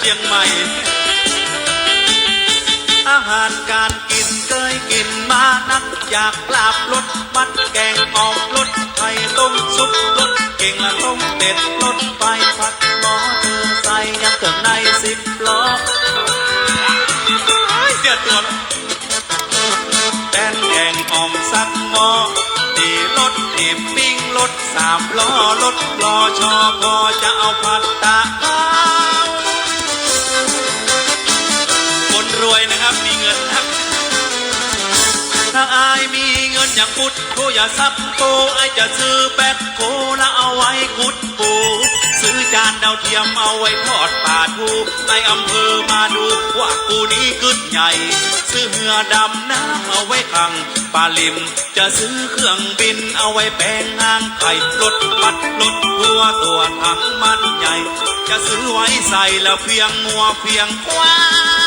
ชียงใหม่ อาหารการกินเคยกินมานัก อยากลาบรสมัดแกงออมรสไข่ต้มซุปรสเก่งละต้มเป็ดรสไปผัดหมอเธอใส่ยังเกิดในสิบล้อเสียตัวแล้วแป้นแกงอ่อมสักหม้อตีรถตีปิ้งรถสามล้อรถลอชอพอจะเอาผัดตา รวยนะครับ มีเงินนะครับถ้าอายมีเงินอย่างพุทธโคอย่าซับโตไอายจะซื้อแบคโคแล้วเอาไว้ขุดปูซื้อจานดาวเทียมเอาไว้ทอดป่าทูในอำเภอมาดูว่ากูนี้กึดใหญ่ ซื้อเหือดำน้ำเอาไว้ขังปลาลิม จะซื้อเครื่องบินเอาไว้แปลงห้างไข่รถบัดรถทัวตัวถังมันใหญ่ จะซื้อไว้ใส่แล้วเพียงงัวเพียงควาย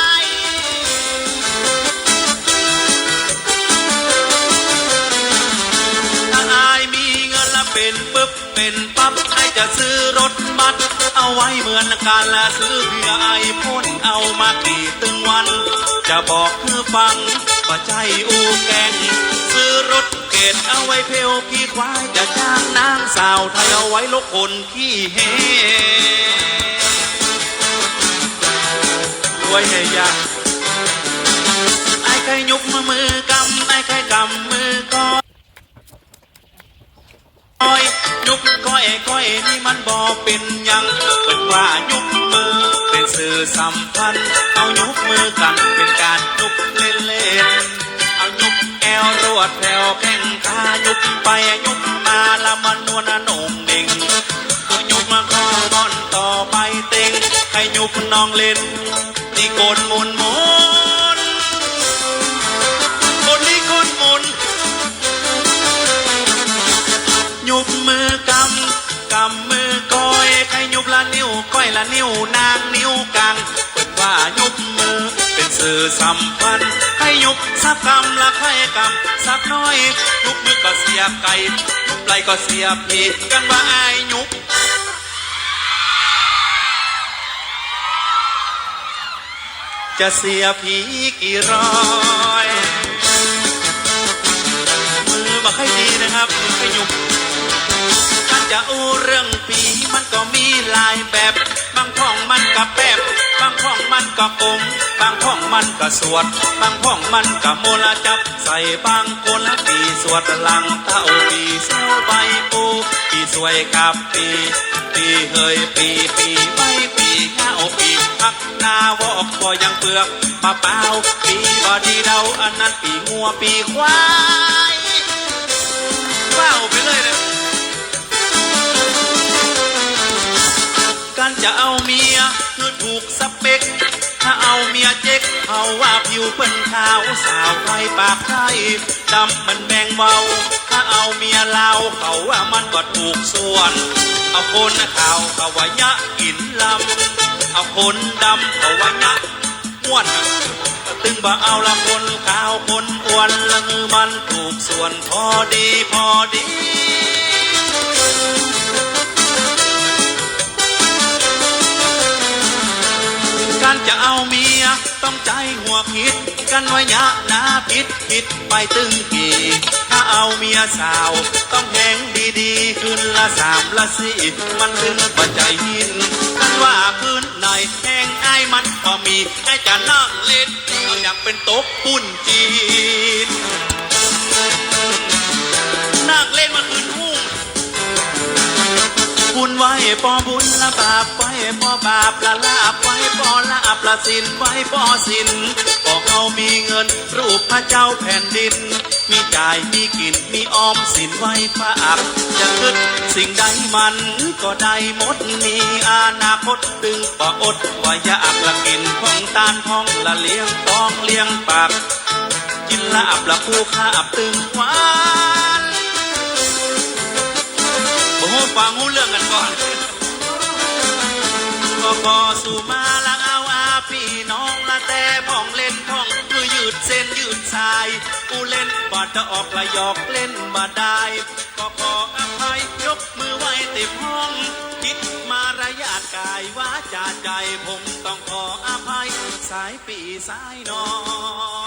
เป็นปึ๊บเป็นปั๊บไอจะซื้อรถบัสเอาไว้เหมือนกันละซื้อเพื่อไอพ่นเอามาขี่ตึงวัน จะบอกคือฟังว่าใจอูแกงซื้อรถเกตเอาไว้เพลวขี่ควายจะจ้างนางสาวไทยเอาไว้ลกคนขี้เฮรวยให้ยากไอ้ใครยุกมือมือ ก้อยนี่มันบอเป็นยังเป็นว่ายุกมือ เป็นสื่อสัมพันธ์ เอายุกมือกันเป็นการยุกเล่นเล่นๆเอายุกแอวรวดแถวแข้งขายุกไปยุกมาละมันนวลนุ่มเด้งเอายุกมาข้อบอนต่อไปเต็งให้ยุกน้องเล่นนี่โกนมุนมุนคนนี้คนมุนยุบมือกำ กำมือก้อยใครยุบละนิ้วก้อยละนิ้วนางนิ้วกลางเปิดว่ายุบมือเป็นสื่อสัมพันธ์ให้ยุบสักกำละใครกำสักน้อยยุบมือก็เสียไก่ยุบไหลก็เสียผีกันว่าอายยุบจะเสียผีกี่ร้อยมือมาให้ดีนะครับมือให้ยุบ จะอู้เรื่องผีมันก็มีหลายแบบ บางพ่องมันก็แปบบางพ่องมันก็อมบางพ่องมันก็สวด บางพ่องมันก็โมละจับ ใส่บางคนละปีสวดหลังเท่าปีเซลใบปูปีสวยกับปีปีเฮยปีปีใบปีเงาปีพักหน้าวอกก็ยังเปลือกปะเปล่าปีบอดีเดาอันนั้นปีงัวปีควายเฝ้าไปเลยนะารจะเอาเมียคือถูกสเปคถ้าเอาเมียเจ๊กเขาว่าผิวเปิ้นขาวสาวไทยปากไทยดำมันแมงเมาถ้าเอาเมียลาวเขาว่ามันก็ถูกส่วน เอาคนขาวเขาว่ายะกินลำเอาคนดำเขาว่ายะอ้วนตึงบ่เอาละคนขาวคนอ้วนละมือมันถูกส่วนพอดีพอดี เอาเมียต้องใจหัวคิดกันว่ายะนาพิษผิดไปตึงกี่ถ้าเอาเมียสาว ต้องแหงดีๆขึ้นละสามละสี่มันถึงปัจจัยหินกันว่าขึ้นไหนแหงไอ้ายมันก็มีไอ้จะนั่งเล่นอยากเป็นตกปุ่นจี ละบาปไว้ปอบาปละลาบไว้ปอลาบละสินไว้ปอสินพอเขามีเงินรูปพระเจ้าแผ่นดิน มีจ่ายมีกินมีออมสินไว้ฝากจะคิดสิ่งใดมันก็ได้หมดมีอนาคตตึงปออดว่าอยากละกินพ้องตานพ้องละเลี้ยงต้องเลี้ยงปากกินลาบละคู่ข้าอับตึงหวานโอ้ฟังหูเรื่องกันก่อน ก็พอสู่มาละเอาอาพี่น้องละแต่พ่องเล่นพ่องคือยืดเส้นยืดสายกูเล่นบาดจะออกละหยอกเล่นบาได้ก็ขออภัยยกมือไหว้เต็มห้องคิดมารยาทกายว่าจาใจผมต้องขออภัยสายปีสายน้อง